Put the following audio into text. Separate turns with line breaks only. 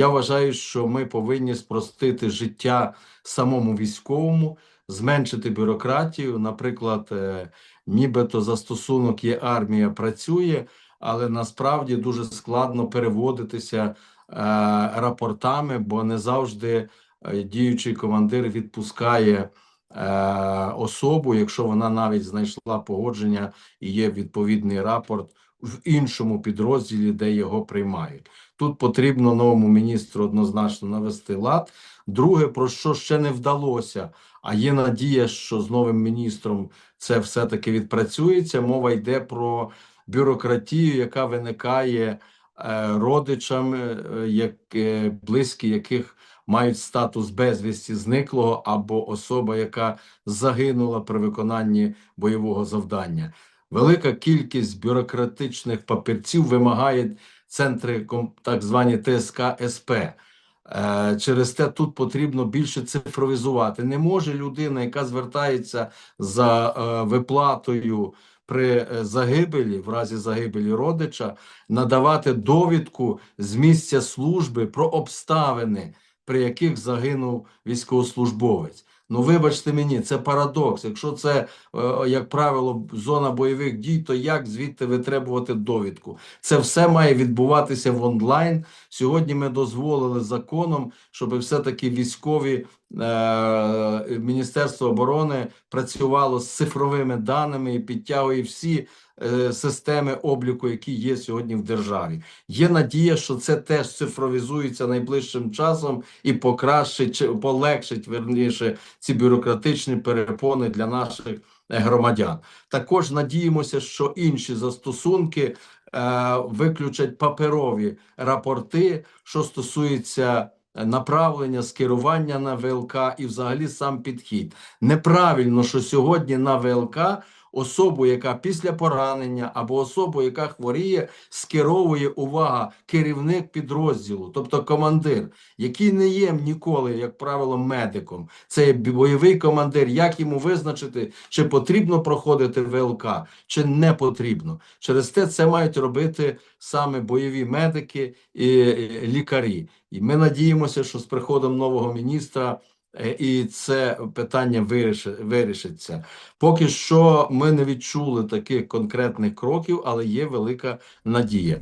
я вважаю, що ми повинні спростити життя самому військовому, зменшити бюрократію. Наприклад, е, нібито застосунок є армія працює, але насправді дуже складно переводитися е, рапортами, бо не завжди е, діючий командир відпускає особу, якщо вона навіть знайшла погодження і є відповідний рапорт в іншому підрозділі, де його приймають. Тут потрібно новому міністру однозначно навести лад. Друге, про що ще не вдалося, а є надія, що з новим міністром це все-таки відпрацюється. Мова йде про бюрократію, яка виникає е, родичам, е, як, е, близькі яких мають статус безвісті зниклого або особа, яка загинула при виконанні бойового завдання. Велика кількість бюрократичних папірців вимагає центри так звані ТСК СП. Е, Через те тут потрібно більше цифровізувати. Не може людина, яка звертається за е, виплатою при е, загибелі, в разі загибелі родича, надавати довідку з місця служби про обставини, при яких загинув військовослужбовець. Ну, вибачте мені, це парадокс. Якщо це, е, як правило, зона бойових дій, то як звідти витребувати довідку? Це все має відбуватися в онлайн. Сьогодні ми дозволили законом, щоб все-таки військові Міністерство оборони працювало з цифровими даними і підтягує всі е, системи обліку, які є сьогодні в державі. Є надія, що це теж цифровізується найближчим часом і покращить полегшить верніше ці бюрократичні перепони для наших е, громадян. Також надіємося, що інші застосунки е, виключать паперові рапорти, що стосується е, направлення, скерування на ВЛК і взагалі сам підхід. Неправильно, що сьогодні на ВЛК особу, яка після поранення або особу, яка хворіє, скеровує увага керівник підрозділу, тобто командир, який не є ніколи, як правило, медиком. Це бойовий командир. Як йому визначити, чи потрібно проходити ВЛК, чи не потрібно? Через те це мають робити саме бойові медики і е, лікарі. І ми надіємося, що з приходом нового міністра. Е, І це питання виріши- вирішиться. Поки що ми не відчули таких конкретних кроків, але є велика надія.